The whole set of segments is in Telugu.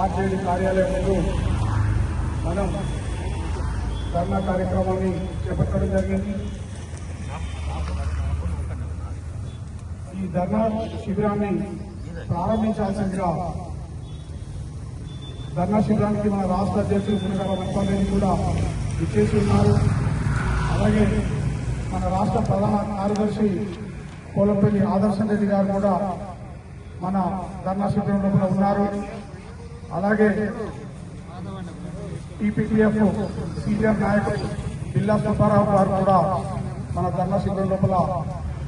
ఆర్జేడీ కార్యాలయం ముందు మనం ధర్నా కార్యక్రమాన్ని చేపట్టడం జరిగింది. ఈ ధర్నా శిబిరాన్ని ప్రారంభించాల్సిందిగా ధర్నా శిబిరానికి మన రాష్ట్ర అధ్యక్షులు మునగల వెంకటరెడ్డి కూడా విచ్చేసి ఉన్నారు అలాగే మన రాష్ట్ర ప్రధాన కార్యదర్శి కోలంపల్లి ఆదర్శన్ రెడ్డి గారు కూడా మన ధర్నా శిబిరంలో కూడా ఉన్నారు. అలాగే టీపీటీఎఫ్ సీనియర్ నాయకుడు బిల్లా సుబ్బారావు గారు కూడా మన ధర్నా శిబిరం లోపల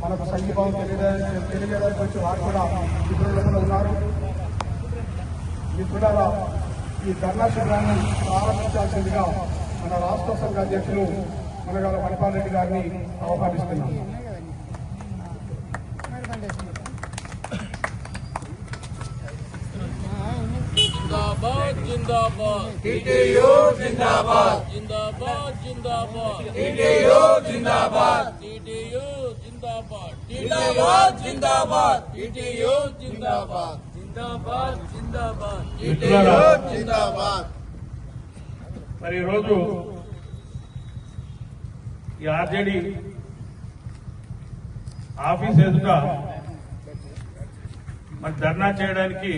మనకు సంఘీభావం తెలియజే తెలియజేయడానికి వచ్చి వారు కూడా శిబిరం లోపల ఉన్నారు. మిత్రులారా ఈ ధర్నా శిబిరాన్ని ప్రారంభించాల్సిందిగా మన రాష్ట్ర సంఘ అధ్యక్షులు మనగాల మణిపాల్ రెడ్డి గారిని ఆహ్వానిస్తున్నాం. जिंदाबाद जिंदाबाद टीटीयू जिंदाबाद जिंदाबाद जिंदाबाद टीटीयू जिंदाबाद टीडीयू जिंदाबाद जिंदाबाद जिंदाबाद टीडीयू जिंदाबाद जिंदाबाद जिंदाबाद टीटीयू जिंदाबाद మరి ఈరోజు ఈ ఆర్జేడి ఆఫీస్ ఎదుట మరి ధర్నా చేయడానికి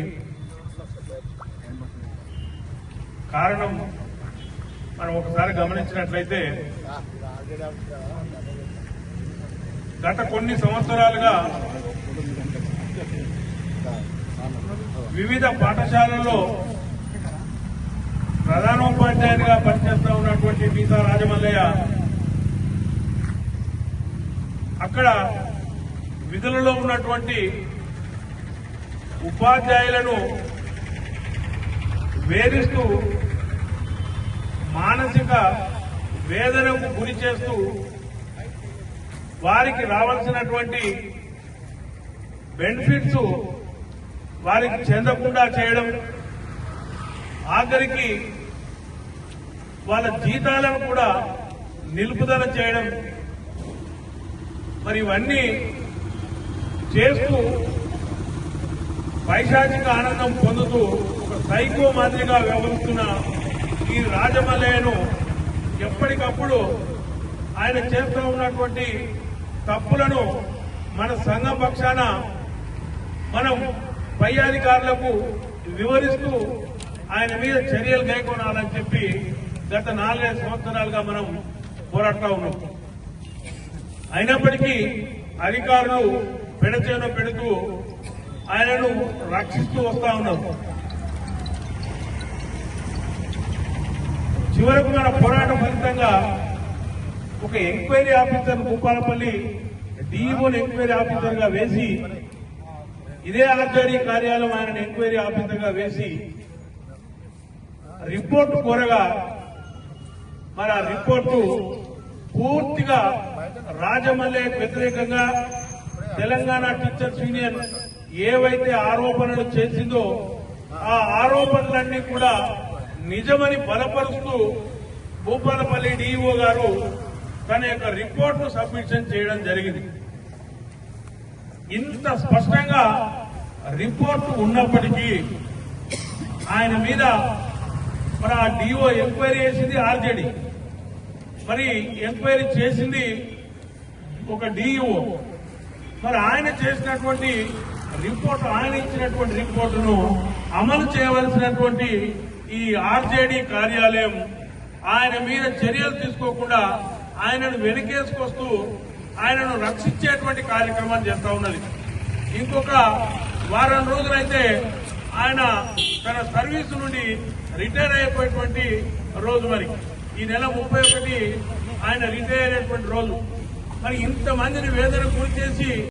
కారణం మనం ఒకసారి గమనించినట్లయితే గత కొన్ని సంవత్సరాలుగా వివిధ పాఠశాలల్లో ప్రధానోపాధ్యాయునిగా పనిచేస్తూ ఉన్నటువంటి మీసా రాజమల్లయ్య అక్కడ విధులలో ఉన్నటువంటి ఉపాధ్యాయులను వేధిస్తూ మానసిక వేదనకు గురి చేస్తూ వారికి రావాల్సినటువంటి బెనిఫిట్స్ వారికి చెందకుండా చేయడం ఆఖరికి వాళ్ళ జీతాలను కూడా నిలుపుదల చేయడం మరి ఇవన్నీ చేస్తూ పైశాచిక ఆనందం పొందుతూ ఒక సైకో మాదిరిగా వ్యవహరిస్తున్న ఈ రాజమల్లయ్యను ఎప్పటికప్పుడు ఆయన చేస్తూ ఉన్నటువంటి తప్పులను మన సంఘం పక్షాన మనం పై అధికారులకు వివరిస్తూ ఆయన మీద చర్యలు కైకొనాలని చెప్పి గత నాలుగైదు సంవత్సరాలుగా మనం పోరాడుతూ ఉన్నాం. అయినప్పటికీ అధికారులు పెడచేను పెడుతూ ఆయనను రక్షిస్తూ వస్తా ఉన్నారు చివరకు మన పోరాటం ఫలితంగా ఒక ఎంక్వైరీ ఆఫీసర్ భూపాలపల్లి డిఈఓని ఎంక్వైరీ ఆఫీసర్గా వేసి ఇదే ఆర్జరీ కార్యాలయం ఆయన ఎంక్వైరీ ఆఫీసర్గా వేసి రిపోర్టు కోరగా మరి ఆ రిపోర్టు పూర్తిగా రాజమల్లె వ్యతిరేకంగా తెలంగాణ టీచర్స్ యూనియన్ ఏవైతే ఆరోపణలు చేసిందో ఆ ఆరోపణలన్నీ కూడా నిజమని బలపరుస్తూ భూపాలపల్లి డిఈఓ గారు తన యొక్క రిపోర్ట్ను సబ్మిషన్ చేయడం జరిగింది. ఇంత స్పష్టంగా రిపోర్టు ఉన్నప్పటికీ ఆయన మీద మరి ఆ డిఓ ఎంక్వైరీ చేసింది ఆర్జేడి. మరి ఎంక్వైరీ చేసింది ఒక డిఈఓ మరి ఆయన చేసినటువంటి రిపోర్ట్ ఆయన ఇచ్చినటువంటి రిపోర్టును అమలు చేయవలసినటువంటి ఈ ఆర్జేడి కార్యాలయం ఆయన మీద చర్యలు తీసుకోకుండా ఆయనను వెనకేసుకొస్తూ ఆయనను రక్షించేటువంటి కార్యక్రమాలు చేస్తా ఉన్నది. ఇంకొక వారం రోజులైతే ఆయన తన సర్వీసు నుండి రిటైర్ అయిపోయేటువంటి రోజు మరి. ఈ నెల ముప్పై ఒకటి ఆయన రిటైర్ అయ్యేటువంటి రోజు. మరి ఇంతమందిని వేదన గురి చేసి